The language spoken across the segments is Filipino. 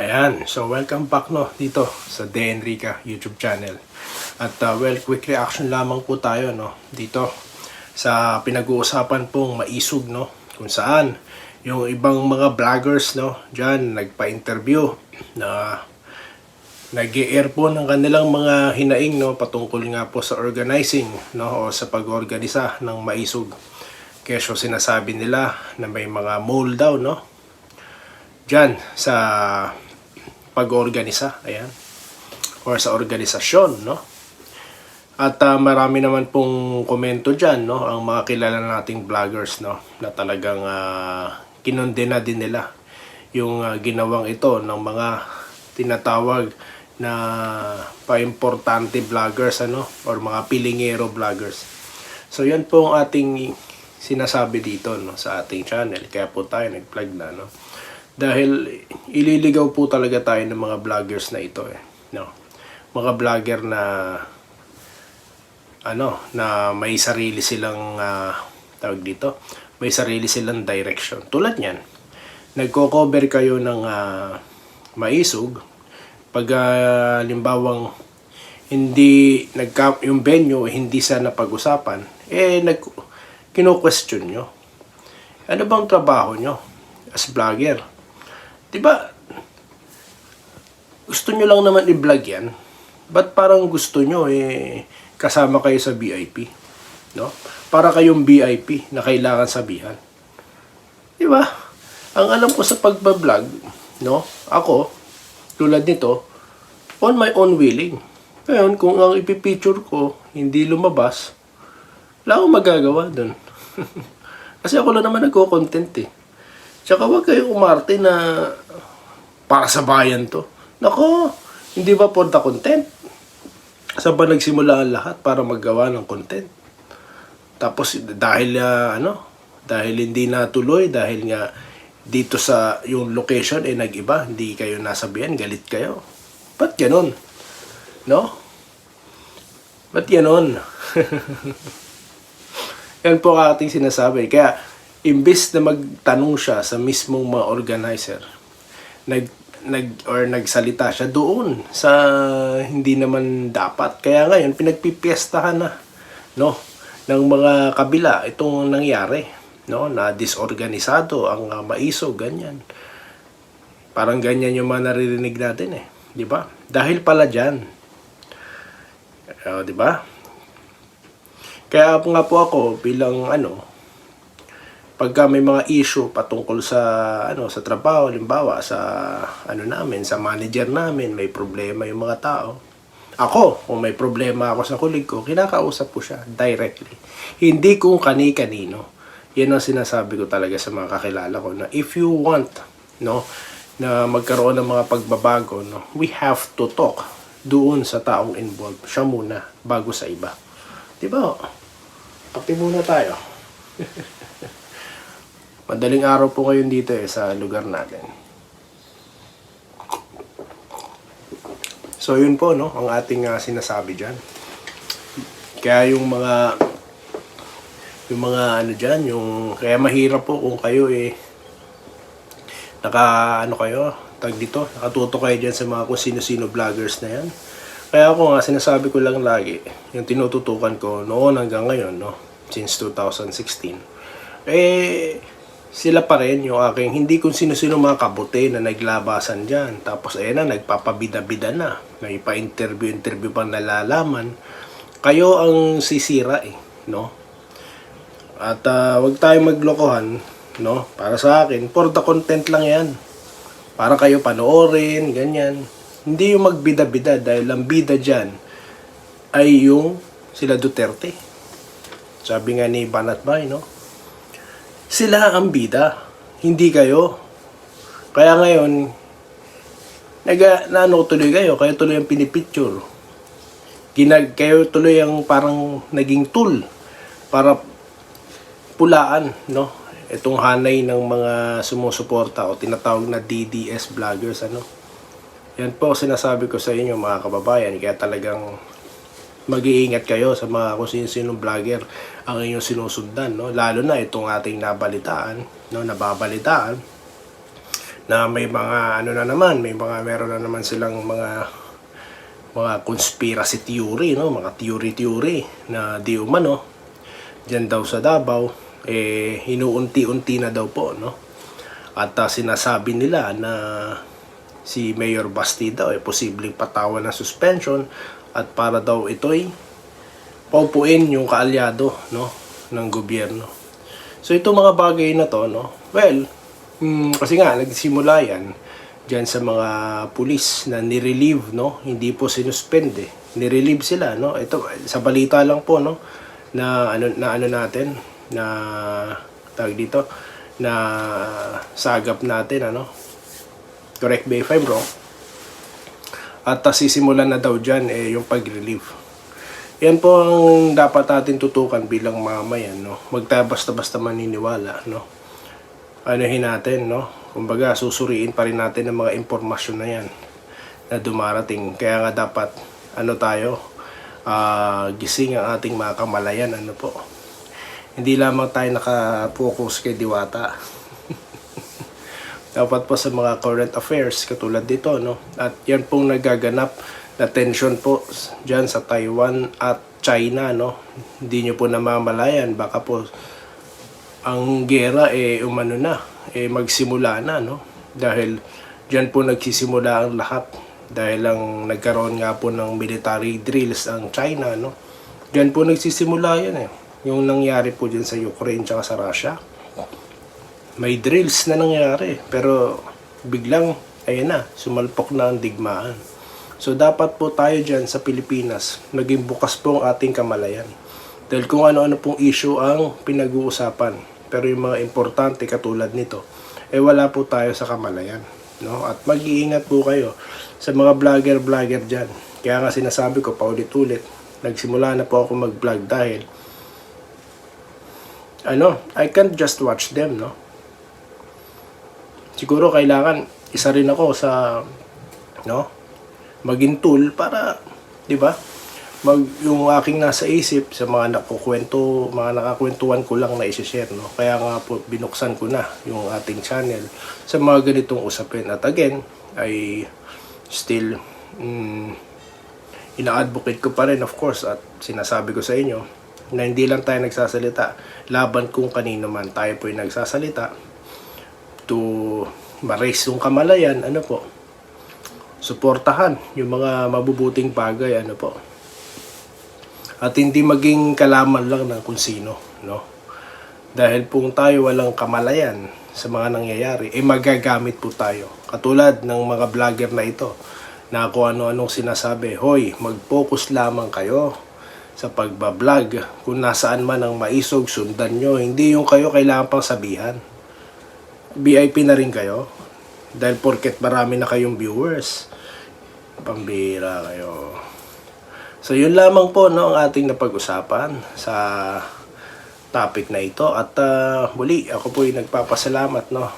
Ayan, so welcome back no dito sa De Enrica YouTube channel. At uh, well, quick reaction lamang po tayo no dito sa pinag-uusapan pong maisog no kung saan yung ibang mga vloggers no diyan nagpa-interview na nag-air po ng kanilang mga hinaing no patungkol nga po sa organizing no o sa pag-organisa ng maisog. Kesyo sinasabi nila na may mga mole daw no dyan sa pag-organisa, ayan, or sa organisasyon, no? At ah, marami naman pong komento dyan, no? Ang mga kilala nating vloggers, no? Na talagang uh, kinondena din nila yung ah, ginawang ito ng mga tinatawag na pa-importante vloggers, ano? Or mga pilingero vloggers. So, yan po ang ating sinasabi dito, no? Sa ating channel. Kaya po tayo nag-plug na, no? Dahil ililigaw po talaga tayo ng mga vloggers na ito eh. No? Mga vlogger na ano, na may sarili silang ah, tawag dito, may sarili silang direction. Tulad niyan, nagko-cover kayo ng ah, maisog pag limbawang hindi nagka yung venue hindi sa napag-usapan, eh nag kino-question nyo. Ano bang trabaho nyo as vlogger? 'Di ba? Gusto nyo lang naman i-vlog yan. Ba't parang gusto nyo eh kasama kayo sa VIP? No? Para kayong VIP na kailangan sabihan. 'Di ba? Ang alam ko sa pagba-vlog, no? Ako, tulad nito, on my own willing. Ngayon, kung ang ipipicture ko hindi lumabas, wala akong magagawa doon. Kasi ako lang naman nagko-content eh. Tsaka wag kayo umarte na para sa bayan to. Nako, hindi ba the content? Saan ba nagsimula ang lahat para maggawa ng content? Tapos dahil ah, ano, dahil hindi natuloy, dahil nga dito sa yung location eh nag-iba, hindi kayo nasabihan, galit kayo. Ba't ganun? No? Ba't ganun? Yan po ang ating sinasabi. Kaya, imbis na magtanong siya sa mismong mga organizer, nag nag or nagsalita siya doon sa hindi naman dapat. Kaya ngayon pinagpipiestahan na no ng mga kabila itong nangyari no na disorganisado ang uh, maiso ganyan. Parang ganyan yung mga naririnig natin eh, 'di ba? Dahil pala diyan. Uh, 'di ba? Kaya nga po ako bilang ano pagka may mga issue patungkol sa ano sa trabaho halimbawa sa ano namin sa manager namin may problema yung mga tao. Ako kung may problema ako sa kulig ko kinakausap ko siya directly. Hindi kung kani-kanino. Yan ang sinasabi ko talaga sa mga kakilala ko na if you want no na magkaroon ng mga pagbabago no we have to talk doon sa taong involved. Siya muna bago sa iba. Di ba? Kape muna tayo Madaling araw po ngayon dito eh sa lugar natin. So yun po no, ang ating uh, sinasabi diyan. Kaya yung mga yung mga ano diyan, yung kaya mahirap po kung kayo eh naka ano kayo, tag dito, nakatuto kayo diyan sa mga kung sino-sino vloggers na yan. Kaya ako nga sinasabi ko lang lagi, yung tinututukan ko noon hanggang ngayon, no, since 2016. Eh sila pa rin yung aking hindi kung sino-sino mga kabote na naglabasan dyan. Tapos ayan na, nagpapabida-bida na. May pa-interview-interview pang nalalaman. Kayo ang sisira eh, no? At uh, wag tayong maglokohan, no? Para sa akin, for the content lang yan. Para kayo panoorin, ganyan. Hindi yung magbida-bida dahil ang bida dyan ay yung sila Duterte. Sabi nga ni Banat Bay, no? Sila ang bida, hindi kayo. Kaya ngayon, nag nano tuloy kayo, kayo tuloy ang pinipicture. Ginag kayo tuloy ang parang naging tool para pulaan, no? Itong hanay ng mga sumusuporta o tinatawag na DDS vloggers, ano? Yan po sinasabi ko sa inyo mga kababayan, kaya talagang mag-iingat kayo sa mga kung sino vlogger ang inyong sinusundan, no? Lalo na itong ating nabalitaan, no? Nababalitaan na may mga ano na naman, may mga meron na naman silang mga mga conspiracy theory, no? Mga theory-theory na di umano diyan daw sa Davao eh hinuunti-unti na daw po, no? At ah, sinasabi nila na si Mayor Basti ay posibleng patawan ng suspension at para daw ito'y paupuin yung kaalyado no ng gobyerno. So itong mga bagay na to no, well, mm, kasi nga nagsimula yan diyan sa mga pulis na nirelieve no, hindi po sinuspende. Nirelieve sila no. Ito sa balita lang po no na ano na ano natin na tawag dito na sagap natin ano correct me if I'm wrong at uh, sisimulan na daw dyan eh, yung pag-relieve. Yan po ang dapat natin tutukan bilang mamayan no? Magta basta-basta maniniwala no? Anuhin natin no? Kumbaga susuriin pa rin natin ang mga impormasyon na yan na dumarating. Kaya nga dapat ano tayo ah, gising ang ating mga kamalayan ano po? Hindi lamang tayo naka-focus kay Diwata dapat po sa mga current affairs katulad dito no? At yan pong nagaganap na tension po diyan sa Taiwan at China no? Hindi nyo po namamalayan. Baka po ang gera eh umano na eh magsimula na no? Dahil diyan po nagsisimula ang lahat. Dahil lang nagkaroon nga po ng military drills ang China no? Diyan po nagsisimula yan eh. Yung nangyari po diyan sa Ukraine tsaka sa Russia may drills na nangyari pero biglang ayun na sumalpok na ang digmaan. So dapat po tayo dyan sa Pilipinas maging bukas po ang ating kamalayan. Dahil kung ano-ano pong issue ang pinag-uusapan pero yung mga importante katulad nito eh wala po tayo sa kamalayan no? At mag-iingat po kayo sa mga vlogger vlogger dyan. Kaya nga sinasabi ko paulit-ulit nagsimula na po ako mag-vlog dahil ano, I can't just watch them, no? Siguro kailangan isa rin ako sa no maging tool para 'di ba? Mag yung aking nasa isip sa mga nakukwento mga nakakwentuhan ko lang na i-share no? Kaya nga po binuksan ko na yung ating channel. Sa mga ganitong usapin. At again ay still mm, ina-advocate ko pa rin of course at sinasabi ko sa inyo na hindi lang tayo nagsasalita. Laban kung kanino man tayo po yung nagsasalita to ma-raise yung kamalayan, ano po, suportahan yung mga mabubuting bagay, ano po. At hindi maging kalaman lang ng kung sino, no? Dahil kung tayo walang kamalayan sa mga nangyayari, eh magagamit po tayo. Katulad ng mga vlogger na ito, na kung ano-anong sinasabi, Hoy, mag-focus lamang kayo sa pagbablog. Kung nasaan man ang maisog, sundan nyo. Hindi yung kayo kailangan pang sabihan. VIP na rin kayo. Dahil porket marami na kayong viewers. Pambira kayo. So yun lamang po no, ang ating napag-usapan sa topic na ito. At ah, muli, ako po yung nagpapasalamat. No?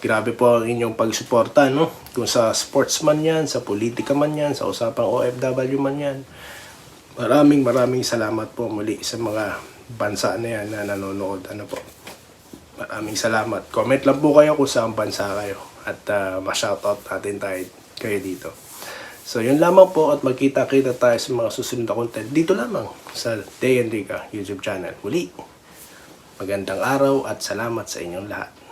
Grabe po ang inyong pagsuporta. No? Kung sa sportsman yan, sa politika man yan, sa usapang OFW man yan. Maraming maraming salamat po muli sa mga bansa na yan na nanonood. Ano po. Maraming salamat. Comment lang po kayo kung saan bansa kayo. At uh, ma-shoutout natin tayo, kayo dito. So, yun lamang po at magkita-kita tayo sa mga susunod na content dito lamang sa Day and Rica YouTube channel. Muli, magandang araw at salamat sa inyong lahat.